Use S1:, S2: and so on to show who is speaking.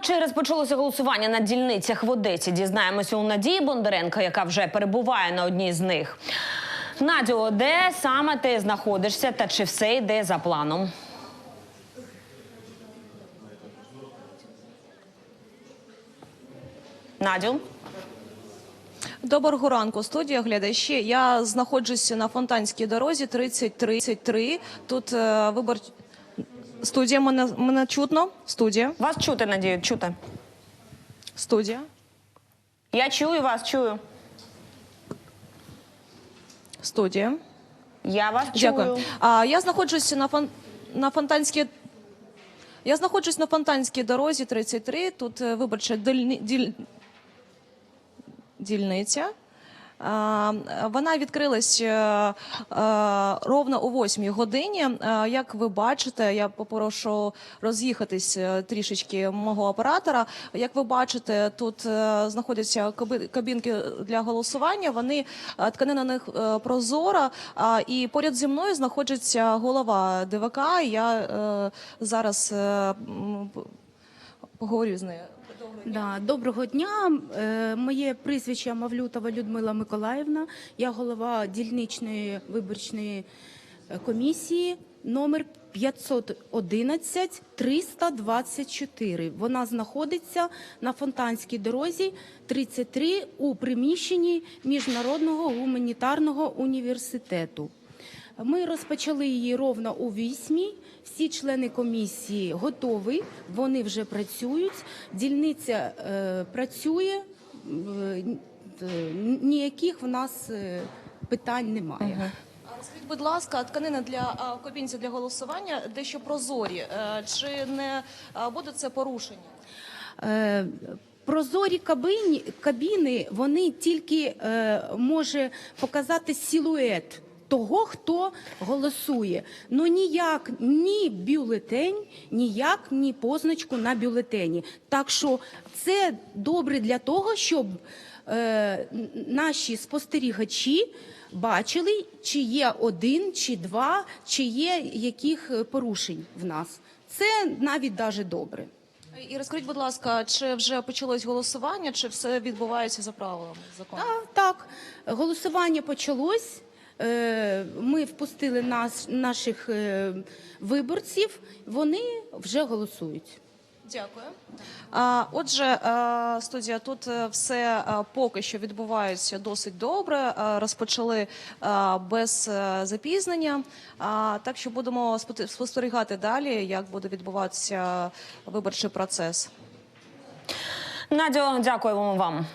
S1: чи розпочалося голосування на дільницях в Одесі? Дізнаємося у Надії Бондаренко, яка вже перебуває на одній з них. Надю, де саме ти знаходишся та чи все йде за планом? Надю?
S2: Доброго ранку, студія глядачі. Я знаходжуся на Фонтанській дорозі 3033. Тут е, вибор... Студія, мене, мене чутно? Студія.
S1: Вас чути, Надію, чути.
S2: Студія.
S1: Я чую вас, чую.
S2: Студія.
S1: Я вас
S2: Дякую.
S1: чую.
S2: А, я знаходжуся на, фон... на Фонтанській... Я знаходжусь на Фонтанській дорозі 33. Тут е, виборча дільни... діль... дільниця. А, Вона відкрилась е, е, ровно о 8 годині. Е, Як ви бачите, я попрошу роз'їхатись е, трішечки мого оператора. Як ви бачите, тут е, знаходяться кабінки для голосування. Вони е, тканина на них е, прозора. І поряд зі мною знаходиться голова ДВК. Я е, зараз е, поговорю з нею.
S3: Да, доброго дня. Е, Моє прізвище Мавлютова Людмила Миколаївна. Я голова дільничної виборчої е, комісії номер 511 324. Вона знаходиться на Фонтанській дорозі 33 у приміщенні Міжнародного гуманітарного університету. Ми розпочали її ровно у вісьмій. Всі члени комісії готові, вони вже працюють. Дільниця е, працює, е, ніяких в нас е, питань немає.
S2: А Розкажіть, будь ласка, тканина для а, для голосування дещо прозорі. Е, Чи не буде це порушення?
S3: Е, Прозорі кабіні, кабіни вони тільки е, може показати силует того, хто голосує. Ну ніяк ні бюлетень, ніяк ні позначку на бюлетені. Так що це добре для того, щоб е, наші спостерігачі бачили, чи є один, чи два, чи є яких е, порушень в нас. Це навіть даже добре.
S2: І розкажіть, будь ласка, чи вже почалось голосування, чи все відбувається за правилами закону?
S3: А, так, голосування почалось. Е, Ми впустили нас, наших е, виборців, вони вже голосують.
S2: Дякую. Отже, е, студія, тут все поки що відбувається досить добре. Розпочали без запізнення. Так що будемо спостерігати далі, як буде відбуватися виборчий процес.
S1: Надю, дякуємо вам.